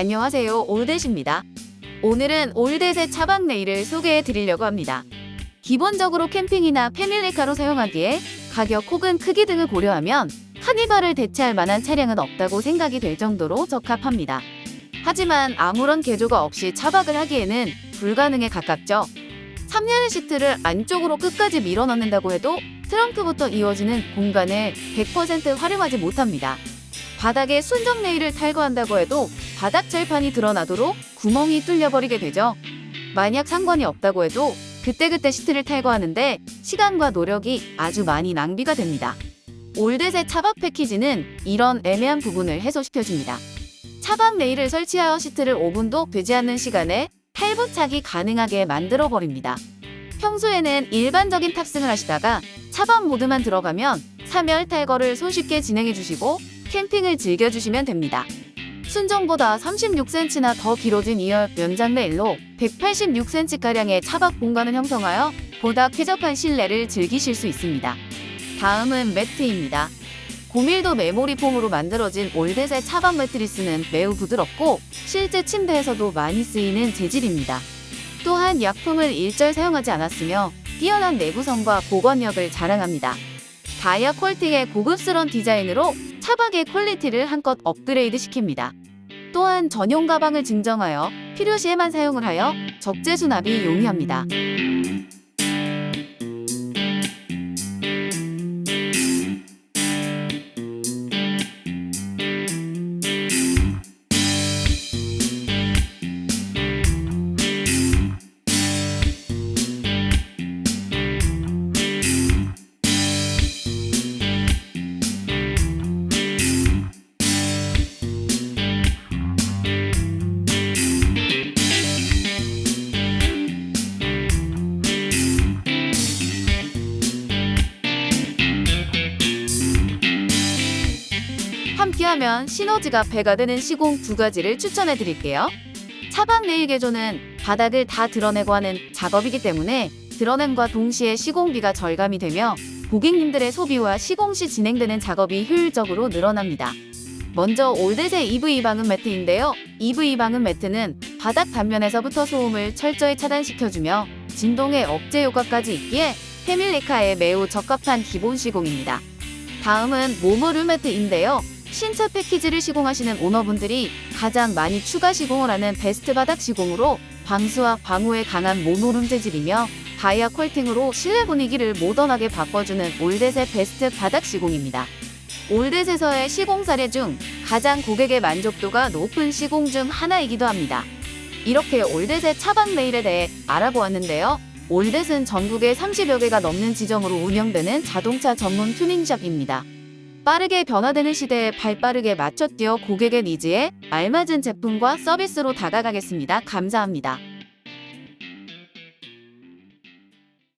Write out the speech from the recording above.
안녕하세요 올댓입니다. 오늘은 올댓의 차박 네일을 소개해 드리려고 합니다. 기본적으로 캠핑이나 패밀리카로 사용하기에 가격 혹은 크기 등을 고려하면 카니발을 대체할 만한 차량은 없다고 생각이 될 정도로 적합합니다. 하지만 아무런 개조가 없이 차박을 하기에는 불가능에 가깝죠. 3열 시트를 안쪽으로 끝까지 밀어 넣는다고 해도 트렁크부터 이어지는 공간을 100% 활용하지 못합니다. 바닥에 순정 레일을 탈거한다고 해도 바닥 철판이 드러나도록 구멍이 뚫려버리게 되죠. 만약 상관이 없다고 해도 그때그때 시트를 탈거하는데 시간과 노력이 아주 많이 낭비가 됩니다. 올댓의 차박 패키지는 이런 애매한 부분을 해소시켜줍니다. 차박 레일을 설치하여 시트를 5분도 되지 않는 시간에 탈부착이 가능하게 만들어버립니다. 평소에는 일반적인 탑승을 하시다가 차박 모드만 들어가면 3열 탈거를 손쉽게 진행해 주시고 캠핑을 즐겨주시면 됩니다. 순정보다 36cm나 더 길어진 2열 연장 레일로 186cm가량의 차박 공간을 형성하여 보다 쾌적한 실내를 즐기실 수 있습니다. 다음은 매트입니다. 고밀도 메모리 폼으로 만들어진 올댓의 차박 매트리스는 매우 부드럽고 실제 침대에서도 많이 쓰이는 재질입니다. 또한 약품을 일절 사용하지 않았으며 뛰어난 내구성과 보건력을 자랑합니다. 다이아 퀄팅의 고급스러운 디자인으로 차박의 퀄리티를 한껏 업그레이드 시킵니다. 또한 전용 가방을 증정하여 필요시에만 사용을 하여 적재 수납이 용이합니다. 함께하면 시너지가 배가 되는 시공 두 가지를 추천해 드릴게요. 차박 네일 개조는 바닥을 다 드러내고 하는 작업이기 때문에 드러냄과 동시에 시공비가 절감이 되며 고객님들의 소비와 시공 시 진행되는 작업이 효율적으로 늘어납니다. 먼저 올댓의 EV 방음 매트인데요. EV 방음 매트는 바닥 단면에서부터 소음을 철저히 차단시켜주며 진동의 억제 효과까지 있기에 패밀리카에 매우 적합한 기본 시공입니다. 다음은 모모르 매트인데요. 신차 패키지를 시공하시는 오너분들이 가장 많이 추가 시공을 하는 베스트 바닥 시공으로 방수와 방호에 강한 모노룸 재질이며 다이아 퀄팅으로 실내 분위기를 모던하게 바꿔주는 올댓의 베스트 바닥 시공입니다. 올댓에서의 시공 사례 중 가장 고객의 만족도가 높은 시공 중 하나이기도 합니다. 이렇게 올댓의 차박 레일에 대해 알아보았는데요. 올댓은 전국에 30여 개가 넘는 지점으로 운영되는 자동차 전문 튜닝샵입니다. 빠르게 변화되는 시대에 발빠르게 맞춰 뛰어 고객의 니즈에 알맞은 제품과 서비스로 다가가겠습니다. 감사합니다.